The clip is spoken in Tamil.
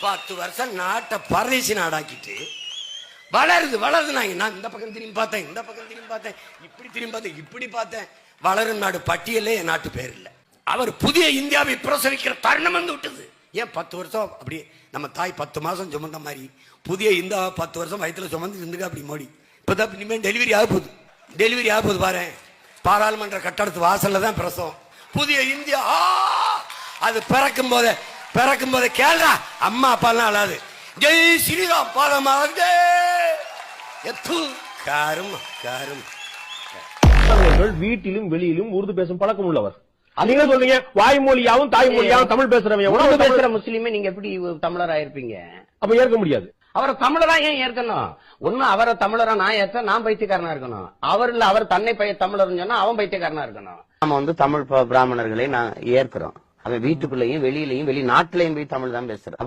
பத்து வருஷம் நாட்டை பரதேசி நாடாக்கிட்டு வளருது வளருது. நான் நான் இந்த பக்கம் திரும்பி பார்த்தேன் இந்த பக்கம் திரும்பி பார்த்தேன் இப்படி திரும்பி பார்த்தேன் இப்படி பார்த்தேன். வளரும் நாடு பட்டியலே என் நாட்டு பேர் இல்லை. அவர் புதிய இந்தியாவை பிரசவிக்கிற தருணம் வந்து விட்டது. ஏன் பத்து வருஷம் அப்படி நம்ம தாய் பத்து மாதம் சுமந்த மாதிரி புதிய இந்தியாவை பத்து வருஷம் வயிற்றுல சுமந்து இருந்துக்க அப்படி மோடி? இப்போதான் இனிமேல் டெலிவரி ஆக போகுது. டெலிவரி ஆக போகுது பாரு. பாராளுமன்ற கட்டடத்து வாசலில் தான் பிரசவம். புதிய இந்தியா அது பிறக்கும் போதே பிறக்கும் போதே கேள்றா அம்மா அப்பாலாம் அழாது. ஜெய் ஸ்ரீராம் பாதமாக எத்து காரும் காரும். வீட்டிலும் வெளியிலும் உருது பேசும் பழக்கம் உள்ளவர். நீங்க சொல்றீங்க வாய்மொழியாவும் தாய்மொழியாவும் தமிழ் பேசுறவங்க உணவு பேசுற முஸ்லீமே நீங்க எப்படி தமிழரா இருப்பீங்க? அப்ப ஏற்க முடியாது. அவரை தமிழரா ஏன் ஏற்கணும்? ஒண்ணு அவரை தமிழரா நான் ஏற்ற நான் பைத்தியக்காரனா இருக்கணும். அவர் இல்ல அவர் தன்னை பைய தமிழர்னு சொன்னா அவன் பைத்தியக்காரனா இருக்கணும். நம்ம வந்து தமிழ் ப- பிராமணர்களை நான் ஏற்கிறோம். அவன் வீட்டுக்குள்ளேயும் வெளியிலையும் வெளிநாட்டிலையும் போய் தமிழ் தான் பேசுறான்